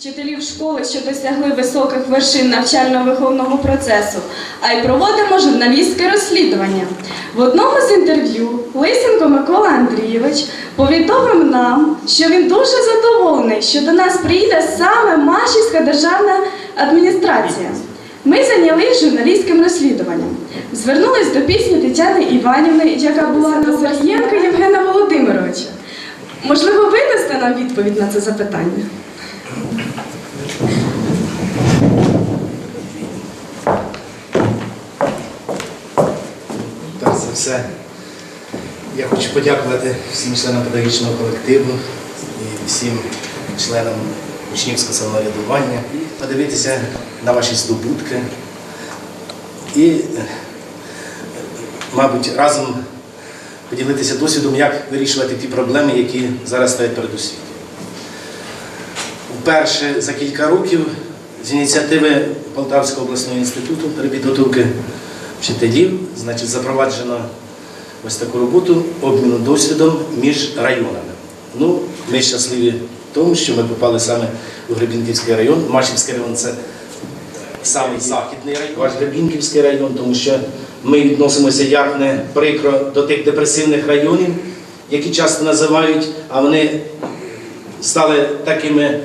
вчителів школи, що досягли високих вершин навчально-виховного процесу, а й проводимо журналістське розслідування. В одному з інтерв'ю Лисенко Микола Андрійович повідомив нам, що він дуже задоволений, що до нас приїде саме Машівська державна адміністрація. Ми зайнялись журналістським розслідуванням. Звернулись до пісні Тетяни Іванівни, яка була на Сергієнка Євгена Володимировича. Можливо, ви нам відповідь на це запитання? Перш за все, я хочу подякувати всім членам педагогічного колективу і всім членам учнівського самоврядування, подивитися на ваші здобутки. І, мабуть, разом поділитися досвідом, як вирішувати ті проблеми, які зараз стоять перед освітою. Вперше за кілька років з ініціативи Полтавського обласного інституту перепідготовки вчителів, значить, запроваджено ось таку роботу обміну досвідом між районами. Ну, ми щасливі в тому, що ми попали саме у Гребінківський район. Машівський район це самий західний район, ваш Гребінківський район, тому що ми відносимося як не прикро до тих депресивних районів, які часто називають, а вони стали такими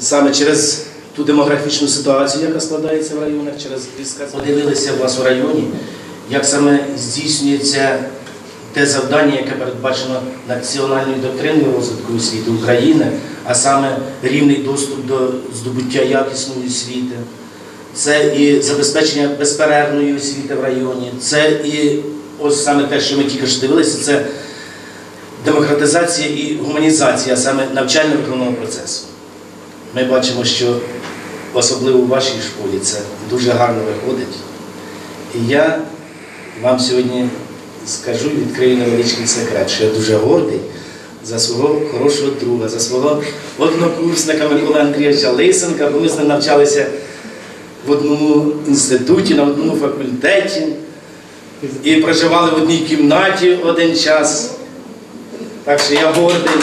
саме через ту демографічну ситуацію, яка складається в районах, через війська. Подивилися у вас у районі, як саме здійснюється те завдання, яке передбачено національною доктриною розвитку освіти України, а саме рівний доступ до здобуття якісної освіти. Це і забезпечення безперервної освіти в районі, це і ось саме те, що ми тільки що дивилися, це демократизація і гуманізація саме навчально-виховного процесу. Ми бачимо, що особливо в вашій школі це дуже гарно виходить. І я вам сьогодні скажу, відкрию невеличкий секрет, що я дуже гордий за свого хорошого друга, за свого однокурсника Миколи Андрійовича Лисенка, бо ми з ним навчалися в одному інституті, на одному факультеті і проживали в одній кімнаті один час. Так що я гордий.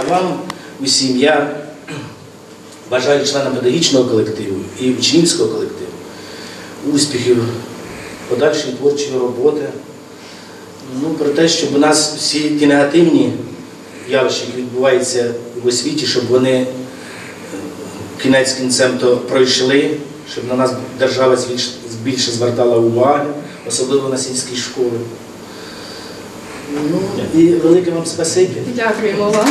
А вам усім я бажаю членам педагогічного колективу і учнівського колективу успіхів, подальшої творчої роботи. Ну, про те, щоб у нас всі ті негативні явища, які відбуваються в освіті, щоб вони е, кінець кінцем то пройшли, щоб на нас держава більше звертала уваги, особливо на сільській школі. Ну, і велике вам спасибі. Дякуємо вам.